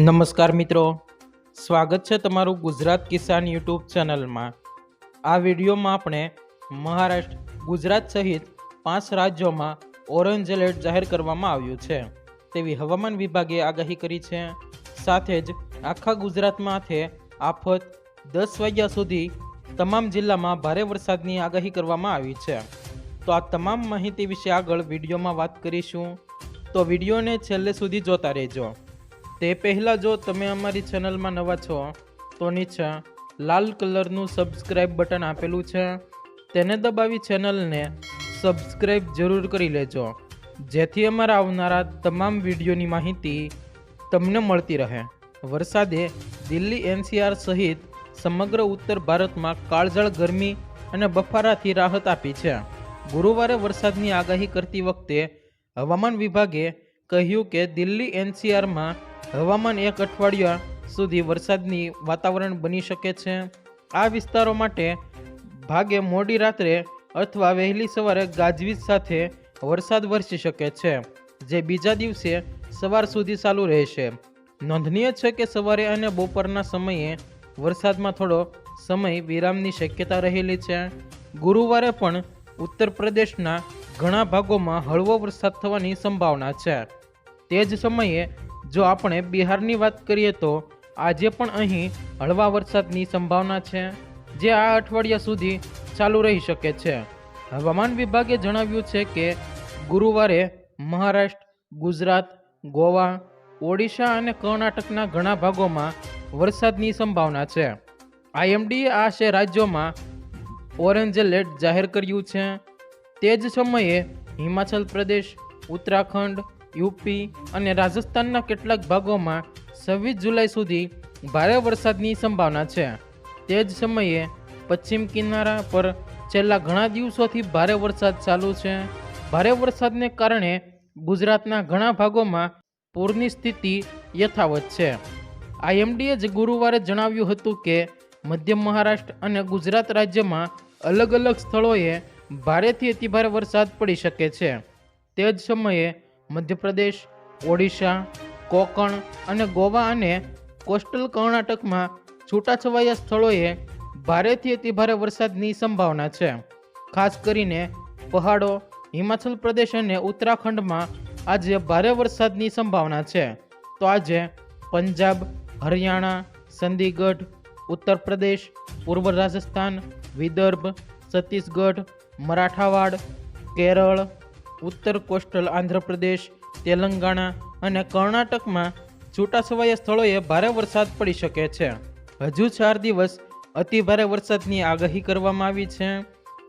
નમસ્કાર મિત્રો. સ્વાગત છે તમારું ગુજરાત કિસાન યુટ્યુબ ચેનલમાં. આ વિડીયોમાં આપણે મહારાષ્ટ્ર, ગુજરાત સહિત પાંચ રાજ્યોમાં ઓરેન્જ એલર્ટ જાહેર કરવામાં આવ્યું છે. તેવી હવામાન વિભાગે આગાહી કરી છે. સાથે જ આખા ગુજરાતમાંથી આફત દસ વાગ્યા સુધી તમામ જિલ્લામાં ભારે વરસાદની આગાહી કરવામાં આવી છે. તો આ તમામ માહિતી વિશે આગળ વિડીયોમાં વાત કરીશું. તો વિડીયોને છેલ્લે સુધી જોતા રહેજો. તે પહેલાં જો તમે અમારી ચેનલમાં નવા છો તો નીચે લાલ કલરનું સબસ્ક્રાઇબ બટન આપેલું છે, તેને દબાવી ચેનલને સબસ્ક્રાઇબ જરૂર કરી લેજો. જેથી અમારા આવનારા તમામ વિડીયોની માહિતી તમને મળતી રહે. વરસાદે દિલ્હી એનસીઆર સહિત સમગ્ર ઉત્તર ભારતમાં કાળઝાળ ગરમી અને બફારાથી રાહત આપી છે. ગુરુવારે વરસાદની આગાહી કરતી વખતે હવામાન વિભાગે કહ્યું કે દિલ્હી એનસીઆરમાં હવામાન એક અઠવાડિયા સુધી વરસાદની વાતાવરણ બની શકે છે. આ વિસ્તારો માટે ભાગે મોડી રાત્રે અથવા વહેલી સવારે ગાજવીજ સાથે વરસાદ વરસી શકે છે, જે બીજા દિવસે સવાર સુધી ચાલુ રહેશે. નોંધનીય છે કે સવારે અને બપોરના સમયે વરસાદમાં થોડો સમય વિરામની શક્યતા રહેલી છે. ગુરુવારે પણ ઉત્તર પ્રદેશના ઘણા ભાગોમાં હળવો વરસાદ થવાની સંભાવના છે. તે જ સમયે જો આપણે બિહારની વાત કરીએ તો આજે પણ અહીં હળવા વરસાદની સંભાવના છે, જે આ અઠવાડિયા સુધી ચાલુ રહી શકે છે. હવામાન વિભાગે જણાવ્યું છે કે ગુરુવારે મહારાષ્ટ્ર, ગુજરાત, ગોવા, ઓડિશા અને કર્ણાટકના ઘણા ભાગોમાં વરસાદની સંભાવના છે. આઈએમડીએ આ છે રાજ્યોમાં ઓરેન્જ એલર્ટ જાહેર કર્યું છે. તે જ સમયે હિમાચલ પ્રદેશ, ઉત્તરાખંડ યુપી અને રાજસ્થાનના કેટલાક ભાગોમાં છવ્વીસ જુલાઈ સુધી ભારે વરસાદની સંભાવના છે. તે જ સમયે પશ્ચિમ કિનારા પર છેલ્લા ઘણા દિવસોથી ભારે વરસાદ ચાલુ છે. ભારે વરસાદને કારણે ગુજરાતના ઘણા ભાગોમાં પૂરની સ્થિતિ યથાવત છે. આઈએમડીએ જ ગુરુવારે જણાવ્યું હતું કે મધ્ય મહારાષ્ટ્ર અને ગુજરાત રાજ્યમાં અલગ અલગ સ્થળોએ ભારેથી અતિભારે વરસાદ પડી શકે છે. તે જ સમયે મધ્યપ્રદેશ, ઓડિશા, કોકણ અને ગોવા અને કોસ્ટલ કર્ણાટકમાં છૂટાછવાયા સ્થળોએ ભારેથી અતિભારે વરસાદની સંભાવના છે. ખાસ કરીને પહાડો, હિમાચલ પ્રદેશ અને ઉત્તરાખંડમાં આજે ભારે વરસાદની સંભાવના છે. તો આજે પંજાબ, હરિયાણા, ચંદીગઢ ઉત્તર પ્રદેશ પૂર્વ રાજસ્થાન, વિદર્ભ, છત્તીસગઢ, મરાઠાવાડ, કેરળ ઉત્તર કોસ્ટલ આંધ્રપ્રદેશ, તેલંગાણા અને કર્ણાટકમાં છૂટાછવાયા સ્થળોએ ભારે વરસાદ પડી શકે છે. હજુ ચાર દિવસ અતિ ભારે વરસાદની આગાહી કરવામાં આવી છે.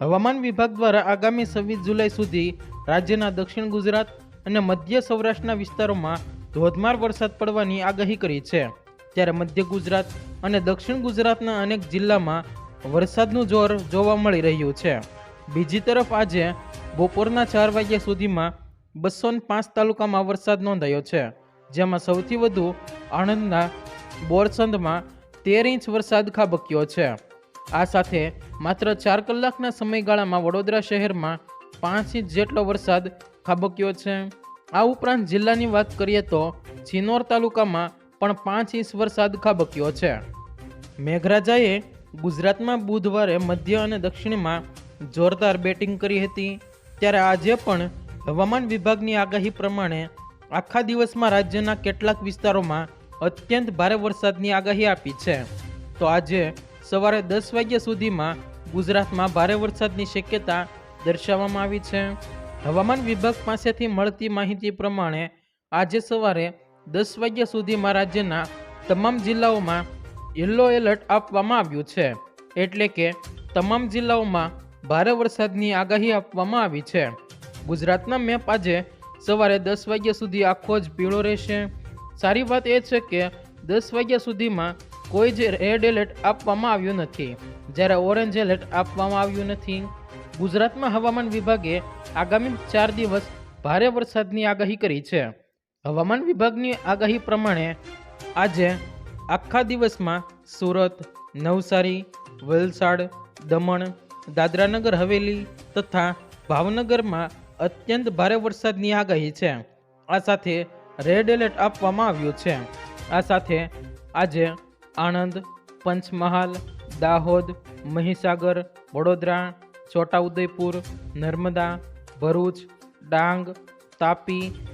હવામાન વિભાગ દ્વારા આગામી છવ્વીસ જુલાઈ સુધી રાજ્યના દક્ષિણ ગુજરાત અને મધ્ય સૌરાષ્ટ્રના વિસ્તારોમાં ધોધમાર વરસાદ પડવાની આગાહી કરી છે. ત્યારે મધ્ય ગુજરાત અને દક્ષિણ ગુજરાતના અનેક જિલ્લામાં વરસાદનું જોર જોવા મળી રહ્યું છે. બીજી તરફ આજે બપોરના ચાર વાગ્યા સુધીમાં બસો પાંચ તાલુકામાં વરસાદ નોંધાયો છે, જેમાં સૌથી વધુ આણંદના બોરસંદમાં તેર ઇંચ વરસાદ ખાબક્યો છે. આ સાથે માત્ર ચાર કલાકના સમયગાળામાં વડોદરા શહેરમાં પાંચ ઇંચ જેટલો વરસાદ ખાબક્યો છે. આ ઉપરાંત જિલ્લાની વાત કરીએ તો ચિનોર તાલુકામાં પણ પાંચ ઇંચ વરસાદ ખાબક્યો છે. મેઘરાજાએ ગુજરાતમાં બુધવારે મધ્ય અને દક્ષિણમાં જોરદાર બેટિંગ કરી હતી. ત્યારે આજે પણ હવામાન વિભાગની આગાહી પ્રમાણે આખા દિવસમાં રાજ્યના કેટલાક વિસ્તારોમાં અત્યંત ભારે વરસાદની આગાહી આપી છે. તો આજે સવારે દસ વાગ્યા સુધીમાં ગુજરાતમાં ભારે વરસાદની શક્યતા દર્શાવવામાં આવી છે. હવામાન વિભાગ પાસેથી મળતી માહિતી પ્રમાણે આજે સવારે દસ વાગ્યા સુધીમાં રાજ્યના તમામ જિલ્લાઓમાં યલો એલર્ટ આપવામાં આવ્યું છે. એટલે કે તમામ જિલ્લાઓમાં ભારે વરસાદની આગાહી આપવામાં આવી છે. ગુજરાતના મેપ આજે સવારે દસ વાગ્યા સુધી આખો જ પીળો રહેશે. સારી વાત એ છે કે દસ વાગ્યા સુધીમાં કોઈ જ રેડ એલર્ટ આપવામાં આવ્યું નથી. જ્યારે ઓરેન્જ એલર્ટ આપવામાં આવ્યું નથી. ગુજરાતમાં હવામાન વિભાગે આગામી ચાર દિવસ ભારે વરસાદની આગાહી કરી છે. હવામાન વિભાગની આગાહી પ્રમાણે આજે આખા દિવસમાં સુરત, નવસારી, વલસાડ, દમણ દાદરાનગર હવેલી તથા ભાવનગરમાં અત્યંત ભારે વરસાદની આગાહી છે. આ સાથે રેડ એલર્ટ આપવામાં આવ્યું છે. આ સાથે આજે આણંદ, પંચમહાલ, દાહોદ, મહીસાગર, વડોદરા, છોટાઉદેપુર, નર્મદા, ભરૂચ, ડાંગ, તાપી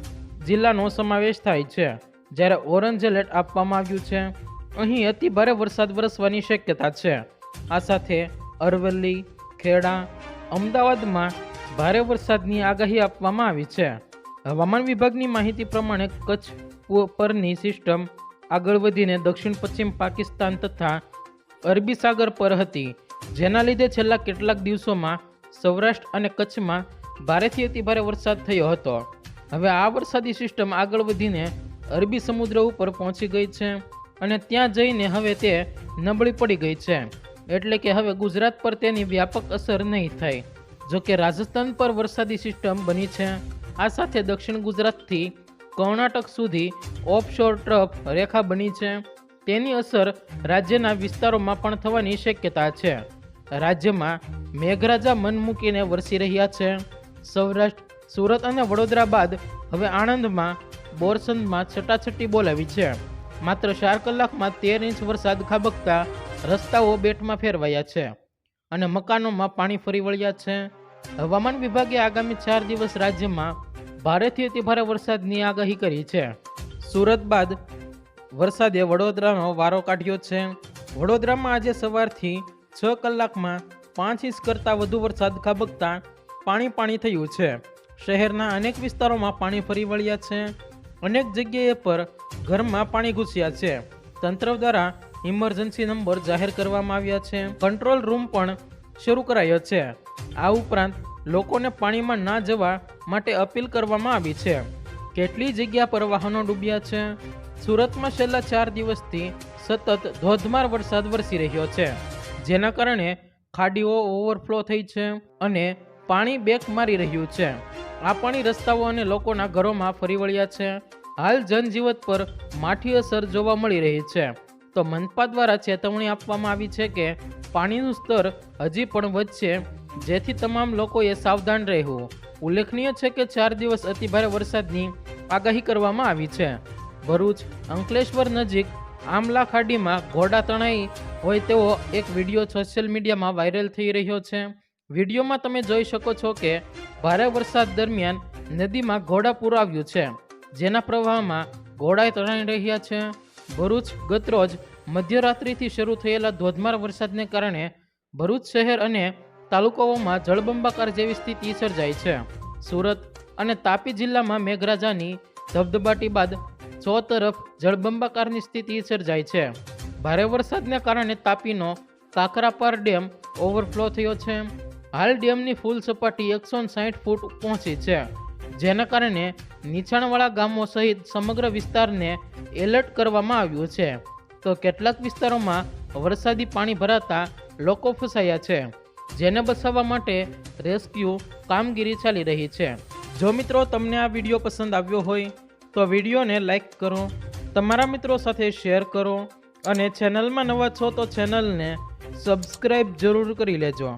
જિલ્લાનો સમાવેશ થાય છે. જ્યારે ઓરેન્જ એલર્ટ આપવામાં આવ્યું છે, અહીં અતિ ભારે વરસાદ વરસવાની શક્યતા છે. આ સાથે અરવલ્લી ખેડા, અમદાવાદમાં ભારે વરસાદની આગાહી આપવામાં આવી છે. હવામાન વિભાગની માહિતી પ્રમાણે કચ્છ પરની સિસ્ટમ આગળ વધીને દક્ષિણ પશ્ચિમ પાકિસ્તાન તથા અરબી સાગર પર હતી. જેના લીધે છેલ્લા કેટલાક દિવસોમાં સૌરાષ્ટ્ર અને કચ્છમાં ભારેથી અતિ ભારે વરસાદ થયો હતો. હવે આ વરસાદી સિસ્ટમ આગળ વધીને અરબી સમુદ્ર ઉપર પહોંચી ગઈ છે અને ત્યાં જઈને હવે તે નબળી પડી ગઈ છે. એટલે કે હવે ગુજરાત પર તેની વ્યાપક અસર નહીં થાય. જો કે રાજસ્થાન પર વરસાદી સિસ્ટમ બની છે. આ સાથે દક્ષિણ ગુજરાતથી કર્ણાટક સુધી ઓફશોર ટ્રફ રેખા બની છે. તેની અસર રાજ્યના વિસ્તારોમાં પણ થવાની શક્યતા છે. રાજ્યમાં મેઘરાજા મન મૂકીને વરસી રહ્યા છે. સૌરાષ્ટ્ર, સુરત અને વડોદરા બાદ હવે આણંદમાં બોરસંદમાં છટાછટી બોલાવી છે. માત્ર ચાર કલાકમાં તેર ઇંચ વરસાદ ખાબકતા રસ્તાઓ બેટમાં ફેરવાયા છે અને મકાનોમાં પાણી ફરી વળ્યા છે. હવામાન વિભાગે આગામી ચાર દિવસ રાજ્યમાં ભારેથી અતિભારે વરસાદની આગાહી કરી છે. સુરત બાદ વરસાદે વડોદરાનો વારો કાઢ્યો છે. વડોદરામાં આજે સવારથી છ કલાકમાં પાંચ ઇંચ કરતાં વધુ વરસાદ ખાબકતા પાણી પાણી થયું છે. શહેરના અનેક વિસ્તારોમાં પાણી ફરી વળ્યા છે. અનેક જગ્યાએ પર ઘરમાં પાણી ઘૂસ્યા છે. તંત્ર દ્વારા ઇમરજન્સી નંબર જાહેર કરવામાં આવ્યા છે. કંટ્રોલ રૂમ પણ શરૂ કરાયો છે. આ ઉપરાંત લોકોને પાણીમાં ના જવા માટે અપીલ કરવામાં આવી છે. કેટલી જગ્યા પર વાહનો ડૂબ્યા છે? સુરતમાં છેલ્લા ચાર દિવસથી સતત ધોધમાર વરસાદ વરસી રહ્યો છે. જેના કારણે ખાડીઓ ઓવરફ્લો થઈ છે અને પાણી બેક મારી રહ્યું છે. આ પાણી રસ્તાઓ અને લોકોના ઘરોમાં ફરી વળ્યા છે. હાલ જનજીવન પર માઠી અસર જોવા મળી રહી છે. તો મનપા દ્વારા ચેતવણી આપવામાં આવી છે કે પાણીનું સ્તર હજી પણ વધશે, જેથી તમામ લોકોએ સાવધાન રહેવું. ઉલ્લેખનીય છે કે ચાર દિવસ અતિભારે વરસાદની આગાહી કરવામાં આવી છે. ભરૂચ, અંકલેશ્વર નજીક આમલા ખાડીમાં ઘોડા તણાઈ હોય તેવો એક વીડિયો સોશિયલ મીડિયામાં વાયરલ થઈ રહ્યો છે. વિડીયોમાં તમે જોઈ શકો છો કે ભારે વરસાદ દરમિયાન નદીમાં ઘોડા આવ્યું છે. જેના પ્રવાહમાં ઘોડા તણાઈ રહ્યા છે. ભરૂચ ગતરોજ મધ્યરાત્રિથી શરૂ થયેલા ધોધમાર વરસાદને કારણે ભરૂચ શહેર અને તાલુકાઓમાં જળબંબાકાર જેવી સ્થિતિ સર્જાઈ છે. સુરત અને તાપી જિલ્લામાં મેઘરાજાની ધબધબાટી બાદ ચો તરફ જળબંબાકારની સ્થિતિ સર્જાઈ છે. ભારે વરસાદને કારણે તાપીનો કાકરાપાર ડેમ ઓવરફ્લો થયો છે. હાલ ડેમની ફૂલ સપાટી એકસો સાઠ ફૂટ પહોંચી છે. જેના કારણે નીચાણવાળા ગામો સહિત સમગ્ર વિસ્તારને એલર્ટ કરવામાં આવ્યું છે. તો કેટલાક વિસ્તારોમાં વરસાદી પાણી ભરાતા લોકો ફસાયા છે, જેને બચાવવા માટે રેસ્ક્યુ કામગીરી ચાલી રહી છે. જો મિત્રો તમને આ વીડિયો પસંદ આવ્યો હોય, તો વિડીયોને લાઈક કરો, તમારા મિત્રો સાથે શેર કરો અને ચેનલમાં નવા છો તો ચેનલને સબસ્ક્રાઈબ જરૂર કરી લેજો.